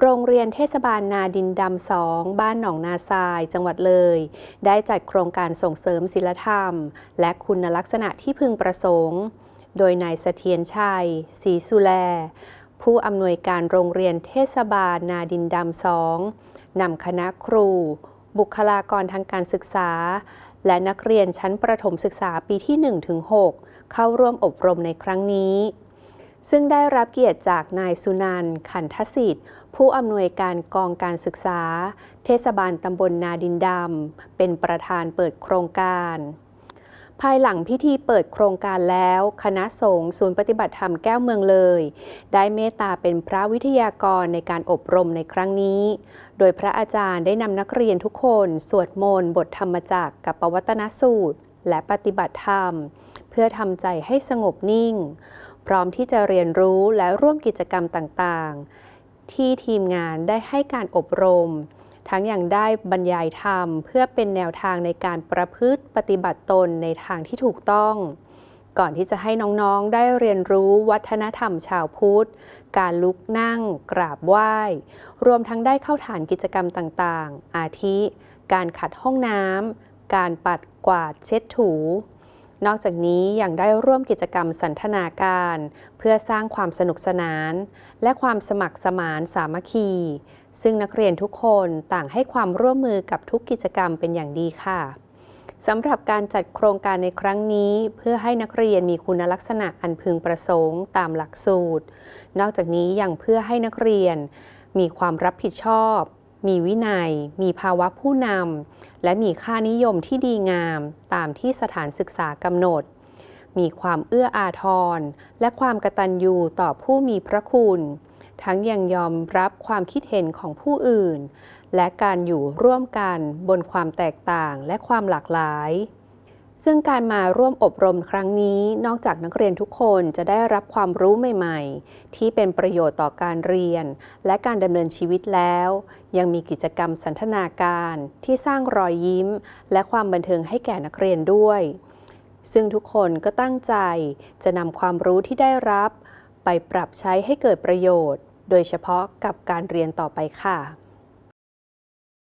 โรงเรียนเทศบาลนาดินดำสองบ้านหนองนาทราย จังหวัดเลย ได้จัดโครงการส่งเสริมศิลธรรม และคุณลักษณะที่พึงประสงค์ โดยนายเสถียรชัยศรีสุแล ผู้อำนวยการโรงเรียนเทศบาลนาดินดำสองนำคณะครู บุคลากรทางการศึกษา และนักเรียนชั้นประถมศึกษาปีที่ 1-6 เข้าร่วมอบรมในครั้งนี้ ซึ่งได้รับเกียรติจากนายสุนันท์ขันทสิทธิ์ ผู้อำนวยการกองการศึกษา เทศบาลตำบลนาดินดำ เป็นประธานเปิดโครงการ ภายหลังพิธีเปิดโครงการแล้ว คณะสงฆ์ศูนย์ปฏิบัติธรรมแก้วเมืองเลย ได้เมตตาเป็นพระวิทยากรในการอบรมในครั้งนี้ โดยพระอาจารย์ได้นำนักเรียนทุกคน สวดมนต์บทธรรมจักรกับปวัตนสูตร และปฏิบัติธรรม เพื่อทำใจให้สงบนิ่ง พร้อมที่จะเรียนรู้และร่วมกิจกรรมต่างๆ ที่ทีมงานได้ให้การอบรม ทั้งอย่างได้บรรยายธรรม เพื่อเป็นแนวทางในการประพฤติปฏิบัติตนในทางที่ถูกต้อง ก่อนที่จะให้น้องๆได้เรียนรู้วัฒนธรรมชาวพุทธ การลุกนั่ง กราบไหว้ รวมทั้งได้เข้าฐานกิจกรรมต่างๆ อาทิ การขัดห้องน้ำการปัดกวาดเช็ดถู นอกจากนี้ยังได้ร่วมกิจกรรมสันทนาการ เพื่อสร้างความสนุกสนาน และความสมัครสมานสามัคคี ซึ่งนักเรียนทุกคนต่างให้ความร่วมมือกับทุกกิจกรรมเป็นอย่างดีค่ะสำหรับการจัดโครงการในครั้งนี้ เพื่อให้นักเรียนมีคุณลักษณะอันพึงประสงค์ตามหลักสูตร นอกจากนี้ยังเพื่อให้นักเรียน มีความรับผิดชอบ มีวินัย มีภาวะผู้นำ และมีค่านิยมที่ดีงามตามที่สถานศึกษากำหนด มีความเอื้ออาทร และความกตัญญูต่อผู้มีพระคุณ ทั้งยังยอมรับความคิดเห็นของผู้อื่น และการอยู่ร่วมกันบนความแตกต่างและความหลากหลาย ซึ่งการมาร่วมอบรมครั้งนี้ นอกจากนักเรียนทุกคนจะได้รับความรู้ใหม่ ๆ ที่เป็นประโยชน์ต่อการเรียน และการดำเนินชีวิตแล้ว ยังมีกิจกรรมสันทนาการที่สร้างรอยยิ้ม และความบันเทิงให้แก่นักเรียนด้วย ซึ่งทุกคนก็ตั้งใจจะนำความรู้ที่ได้รับ ไปปรับใช้ให้เกิดประโยชน์ โดยเฉพาะกับการเรียนต่อไปค่ะ